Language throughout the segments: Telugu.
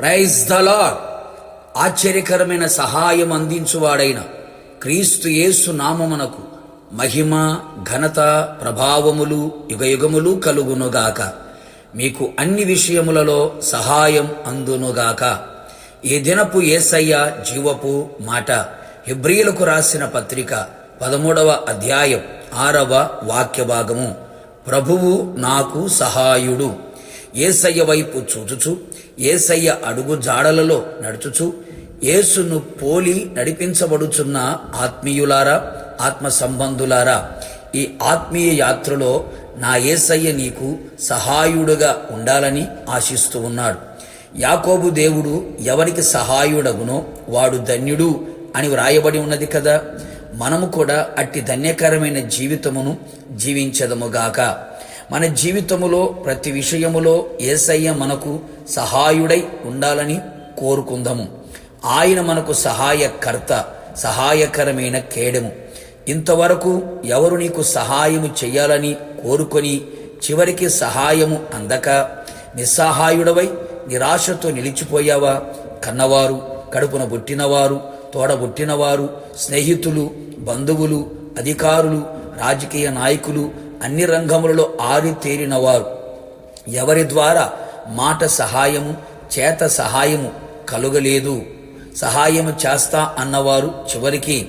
ప్రైజ్ దలా ఆశ్చర్యకరమైన సహాయం అందించువాడైన క్రీస్తు యేసు నామమునకు మహిమ ఘనత ప్రభావములు యుగయుగములు కలుగునుగాక. మీకు అన్ని విషయములలో సహాయం అందునుగాక. ఈ దినపు ఏసయ్య జీవపు మాట హిబ్రియులకు రాసిన పత్రిక పదమూడవ అధ్యాయం ఆరవ వాక్య భాగము ప్రభువు నాకు సహాయుడు. ఏసయ్య వైపు చూచుచు ఏసయ్య అడుగు జాడలలో నడుచుచు యేసును పోలి నడిపించబడుచున్న ఆత్మీయులారా ఆత్మ సంబంధులారా ఈ ఆత్మీయ యాత్రలో నా ఏసయ్య నీకు సహాయుడుగా ఉండాలని ఆశిస్తూ ఉన్నాడు. యాకోబు దేవుడు ఎవరికి సహాయుడగునో వాడు ధన్యుడు అని వ్రాయబడి ఉన్నది కదా. మనము కూడా అట్టి ధన్యకరమైన జీవితమును జీవించదముగాక మన జీవితములో ప్రతి విషయములో ఏసయ్య మనకు సహాయుడై ఉండాలని కోరుకుందాము. ఆయన మనకు సహాయకర్త సహాయకరమైన కేడము. ఇంతవరకు ఎవరు నీకు సహాయము చేయాలని కోరుకొని చివరికి సహాయము అందక నిస్సహాయుడవై నిరాశతో నిలిచిపోయావా? కన్నవారు కడుపున బొట్టినవారు తోడబుట్టినవారు స్నేహితులు బంధువులు అధికారులు రాజకీయ నాయకులు అన్ని రంగములలో ఆరితేరినవారు ఎవరి ద్వారా మాట సహాయము చేత సహాయము కలుగలేదు. సహాయము చేస్తా అన్నవారు చివరికి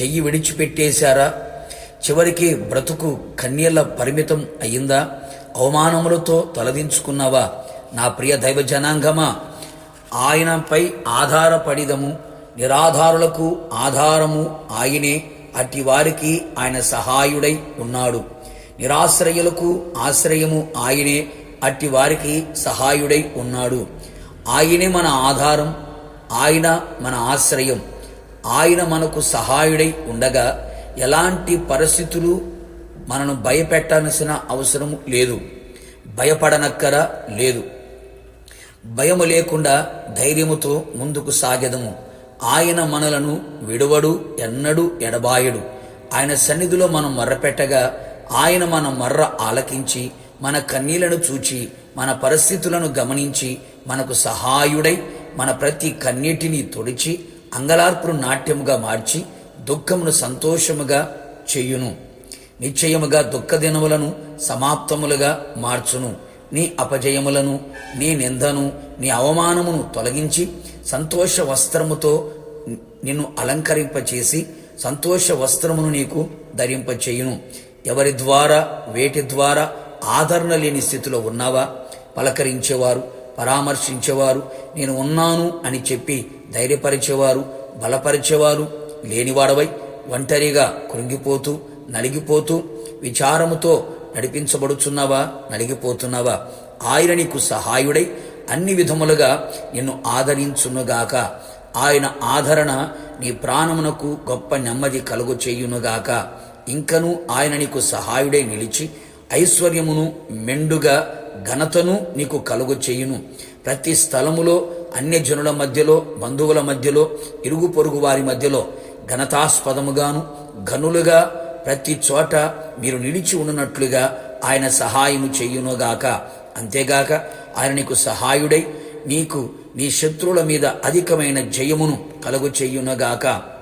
చెయ్యి విడిచిపెట్టేశారా? చివరికి బ్రతుకు కన్యల పరిమితం అయిందా? అవమానములతో తలదించుకున్నావా? నా ప్రియ దైవ జనాంగమా ఆయనపై ఆధారపడిదము. నిరాధారులకు ఆధారము ఆయనే అట్టి వారికి ఆయన సహాయుడై ఉన్నాడు. నిరాశ్రయులకు ఆశ్రయము ఆయనే అట్టి వారికి సహాయుడై ఉన్నాడు. ఆయనే మన ఆధారం ఆయన మన ఆశ్రయం. ఆయన మనకు సహాయుడై ఉండగా ఎలాంటి పరిస్థితులు మనను భయపెట్టాల్సిన అవసరం లేదు. భయపడనక్కర లేదు. భయము లేకుండా ధైర్యముతో ముందుకు సాగెదము. ఆయన మనలను విడువడు ఎన్నడు ఎడబాయడు. ఆయన సన్నిధిలో మనం మర్రపెట్టగా ఆయన మన మర్ర ఆలకించి మన కన్నీలను చూచి మన పరిస్థితులను గమనించి మనకు సహాయుడై మన ప్రతి కన్నీటిని తొడిచి అంగలార్పును నాట్యముగా మార్చి దుఃఖమును సంతోషముగా చెయ్యును నిశ్చయముగా దుఃఖ దినములను సమాప్తములుగా మార్చును. నీ అపజయములను నీ నిందను నీ అవమానమును తొలగించి సంతోష వస్త్రముతో నిన్ను అలంకరింపచేసి సంతోష వస్త్రమును నీకు ధరింపచేయును. ఎవరి ద్వారా వేటి ద్వారా ఆదరణ లేని స్థితిలో ఉన్నావా? పలకరించేవారు పరామర్శించేవారు నేను ఉన్నాను అని చెప్పి ధైర్యపరిచేవారు బలపరిచేవారు లేనివాడవై ఒంటరిగా కృంగిపోతూ నలిగిపోతూ విచారముతో నడిపించబడుచున్నావా? నలిగిపోతున్నావా? ఆయన నీకు సహాయుడై అన్ని విధములుగా నిన్ను ఆదరించునుగాక. ఆయన ఆదరణ నీ ప్రాణమునకు గొప్ప నెమ్మది కలుగు చేయునుగాక ఇంకను ఆయన నీకు సహాయుడై నిలిచి ఐశ్వర్యమును మెండుగా ఘనతను నీకు కలుగు చేయును. ప్రతి స్థలములో అన్యజనుల మధ్యలో బంధువుల మధ్యలో ఇరుగు పొరుగు వారి మధ్యలో ఘనతాస్పదముగాను ఘనులుగా ప్రతి చోట మీరు నిలిచి ఉన్నట్లుగా ఆయన సహాయము చెయ్యునుగాక అంతేగాక ఆయన నీకు సహాయుడై నీకు నీ శత్రువుల మీద అధికమైన జయమును కలుగు చెయ్యునుగాక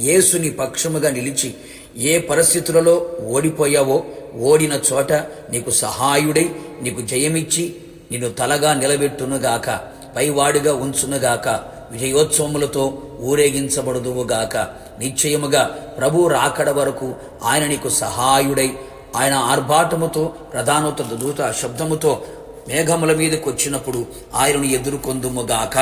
యేసుని పక్షముగా నిలిచి ఏ పరిస్థితులలో ఓడిపోయావో ఓడిన చోట నీకు సహాయుడై నీకు జయమిచ్చి నిన్ను తలగా నిలబెట్టునుగాక పైవాడిగా ఉంచునుగాక విజయోత్సవములతో ఊరేగించబడుదువుగాక. నిశ్చయముగా ప్రభు రాకడ వరకు ఆయన నీకు సహాయుడై ఆయన ఆర్భాటముతో ప్రధానోత దూత శబ్దముతో మేఘముల మీదకొచ్చినప్పుడు ఆయనను ఎదుర్కొందుముగాక.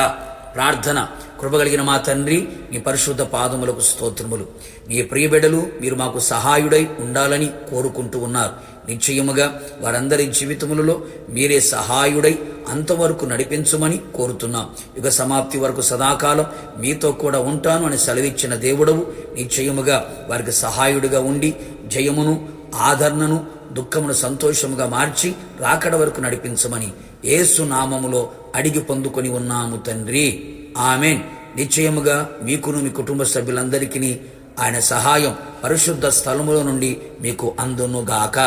ప్రార్థన కృపగలిగిన మా తండ్రి నీ పరిశుద్ధ పాదములకు స్తోత్రములు. నీ ప్రియబిడలు మీరు మాకు సహాయుడై ఉండాలని కోరుకుంటూ ఉన్నారు. నిశ్చయముగా వారందరి జీవితములలో మీరే సహాయుడై అంతవరకు నడిపించమని కోరుతున్నాం. యుగ సమాప్తి వరకు సదాకాలం మీతో కూడా ఉంటాను అని సెలవిచ్చిన దేవుడవు. నిశ్చయముగా వారికి సహాయుడిగా ఉండి జయమును ఆదరణను దుఃఖమును సంతోషముగా మార్చి రాకడ వరకు నడిపించమని ఏసు నామములో అడిగి పొందుకొని ఉన్నాము తండ్రి. ఆమెన్. నిశ్చయముగా మీకును మీ కుటుంబ సభ్యులందరికీ ఆయన సహాయం పరిశుద్ధ స్థలములో నుండి మీకు అందునుగాక.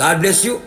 God bless you.